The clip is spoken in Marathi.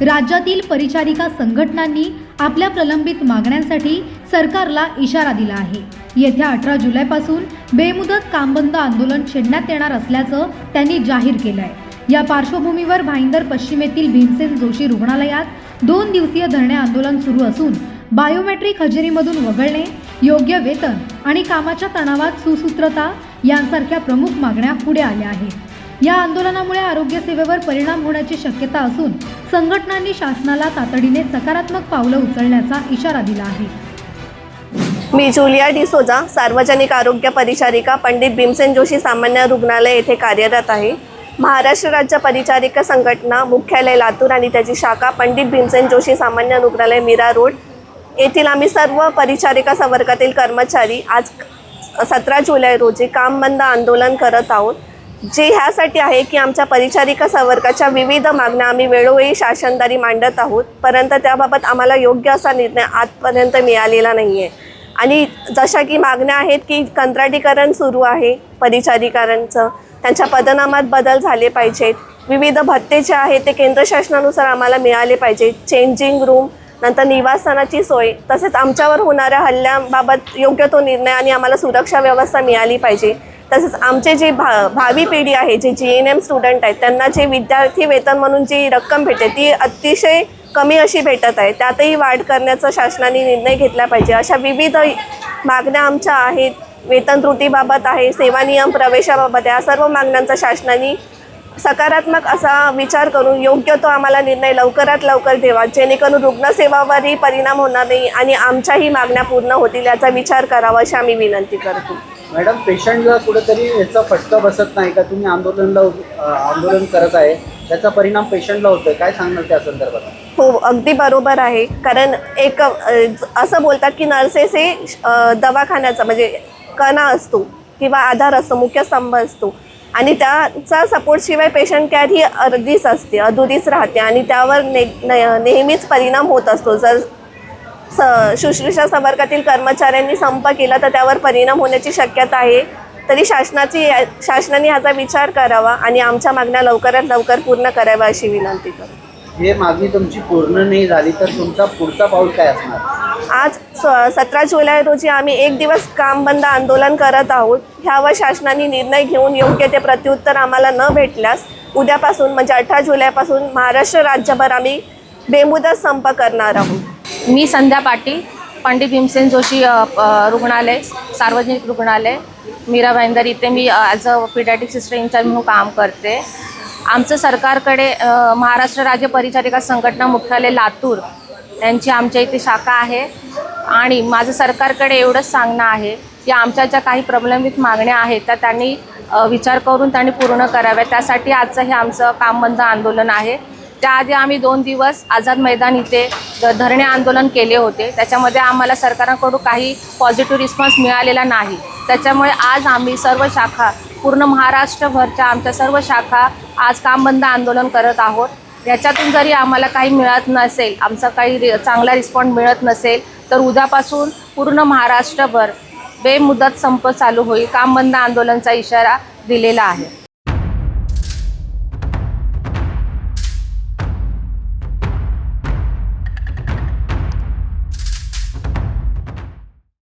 राज्यातील परिचारिका संघटनांनी आपल्या प्रलंबित मागण्यांसाठी सरकारला इशारा दिला आहे. येत्या अठरा जुलैपासून बेमुदत कामबंद आंदोलन छेडण्यात येणार असल्याचं त्यांनी जाहीर केलं आहे या पार्श्वभूमीवर भाईंदर पश्चिमेतील भीमसेन जोशी रुग्णालयात दोन दिवसीय धरणे आंदोलन सुरू असून बायोमेट्रिक हजेरीमधून वगळणे योग्य वेतन आणि कामाच्या तणावात सुसूत्रता यांसारख्या प्रमुख मागण्या पुढे आल्या आहेत. या आंदोलनामुळे आरोग्य सेवेवर परिणाम होण्याची शक्यता असून संघटनांनी शासनाला तातडीने सकारात्मक पावलं उचलण्याचा इशारा दिला आहे. मी जुलिया डिसोजा सार्वजनिक आरोग्य परिचारिका पंडित भीमसेन जोशी सामान्य रुग्णालय येथे कार्यरत आहे. महाराष्ट्र राज्य परिचारिका संघटना मुख्यालय लातूर आणि त्याची शाखा पंडित भीमसेन जोशी सामान्य रुग्णालय मीरा रोड. येथील आम्ही सर्व परिचारिका संवर्गातील कर्मचारी आज सतरा जुलै रोजी काम बंद आंदोलन करत आहोत. जे ह्यासाठी आहे की आमच्या परिचारिका संवर्गाच्या विविध मागण्या आम्ही वेळोवेळी शासनदारी मांडत आहोत. परंतु त्याबाबत आम्हाला योग्य असा निर्णय आजपर्यंत मिळालेला नाही आहे आणि जशा की मागण्या आहेत की कंत्राटीकरण सुरू आहे परिचारिकांचं. त्यांच्या पदनामात बदल झाले पाहिजेत. विविध भत्ते जे आहेत ते केंद्र शासनानुसार आम्हाला मिळाले पाहिजेत. चेंजिंग रूम नंतर निवासस्थानाची सोय तसेच आमच्यावर होणाऱ्या हल्ल्याबाबत योग्य तो निर्णय आणि आम्हाला सुरक्षा व्यवस्था मिळाली पाहिजे. तसेच आमचे जे भा भावी पिढी आहे जे जी एन एम स्टुडंट आहेत त्यांना जे विद्यार्थी वेतन म्हणून जी रक्कम भेटते ती अतिशय कमी अशी भेटत आहे. त्यातही वाढ करण्याचा शासनाने निर्णय घेतला पाहिजे. अशा विविध मागण्या आमच्या आहेत. वेतन त्रुटीबाबत आहे सेवा नियम प्रवेशाबाबत या सर्व मागण्यांचा शासनाने सकारात्मक असा विचार करून योग्य तो आम्हाला निर्णय लवकरात लवकर द्यावा. जेणेकरून रुग्णसेवावरही परिणाम होणार नाही आणि आमच्याही मागण्या पूर्ण होतील याचा विचार करावा अशी आम्ही विनंती करतो. मॅडम पेशंटला कुठेतरी याचा फटका बसत नाही का? तुम्ही आंदोलनला आंदोलन करत आहे. त्याचा परिणाम पेशंटला होतोय. काय सांगणार त्या संदर्भात? हो अगदी बरोबर आहे. कारण एक असं बोलतात की नर्सेस हे दवाखान्याचा म्हणजे कणा असतो किंवा आधार असतो मुख्य स्तंभ असतो. आणि त्याचा सपोर्टशिवाय पेशंट केअर ही अर्धीच असते अधुरीच राहते. आणि त्यावर ने- नेहमीच परिणाम होत असतो. जर स शुश्रूषा संवर्गातील कर्मचाऱ्यांनी संप केला तर त्यावर परिणाम होण्याची शक्यता आहे. तरी शासनाची शासनाने ह्याचा विचार करावा आणि आमच्या मागण्या लवकरात लवकर पूर्ण कराव्या अशी विनंती करतो हे मागणी तुमची पूर्ण नाही झाली तर तुमचा पुढचा पाऊल काय असणार? आज सतरा जुलै रोजी आम्ही एक दिवस काम बंद आंदोलन करत आहोत. ह्यावर शासनाने निर्णय घेऊन योग्य ते प्रत्युत्तर आम्हाला न भेटल्यास उद्यापासून म्हणजे अठरा जुलैपासून महाराष्ट्र राज्यभर आम्ही बेमुदत संप करणार आहोत. मी संध्या पाटील पंडित भीमसेन जोशी रुग्णालय सार्वजनिक रुग्णालय. मीरा भाईंदर इथे मी as a pediatric sister incharge म्हणून काम करते. आमचं सरकारकडे महाराष्ट्र राज्य परिचारिका संघटना मुख्यालय लातूर यांची आमच्या इथे शाखा आहे. आणि माझं सरकारकडे एवढंच सांगणं आहे की आमच्या ज्या काही प्रलंबित मागण्या आहेत त्या त्यांनी विचार करून त्यांनी पूर्ण कराव्या त्यासाठी आजचं हे आमचं कामबंद आंदोलन आहे. त्याआधी आम्ही दोन दिवस आझाद मैदान इथे धरणे आंदोलन केले होते. त्याच्यामध्ये आम्हाला सरकारकडून काही पॉझिटिव्ह रिस्पॉन्स मिळालेला नाही. त्याच्यामुळे आज आम्ही सर्व शाखा पूर्ण महाराष्ट्रभरच्या आमच्या सर्व शाखा आज कामबंद आंदोलन करत आहोत. याच्यातून जरी आम्हाला काही मिळत नसेल आमचा काही रि चांगला रिस्पॉन्स मिळत नसेल तर उद्यापासून पूर्ण महाराष्ट्रभर बेमुदत संप चालू होईल कामबंद आंदोलनचा इशारा दिलेला आहे.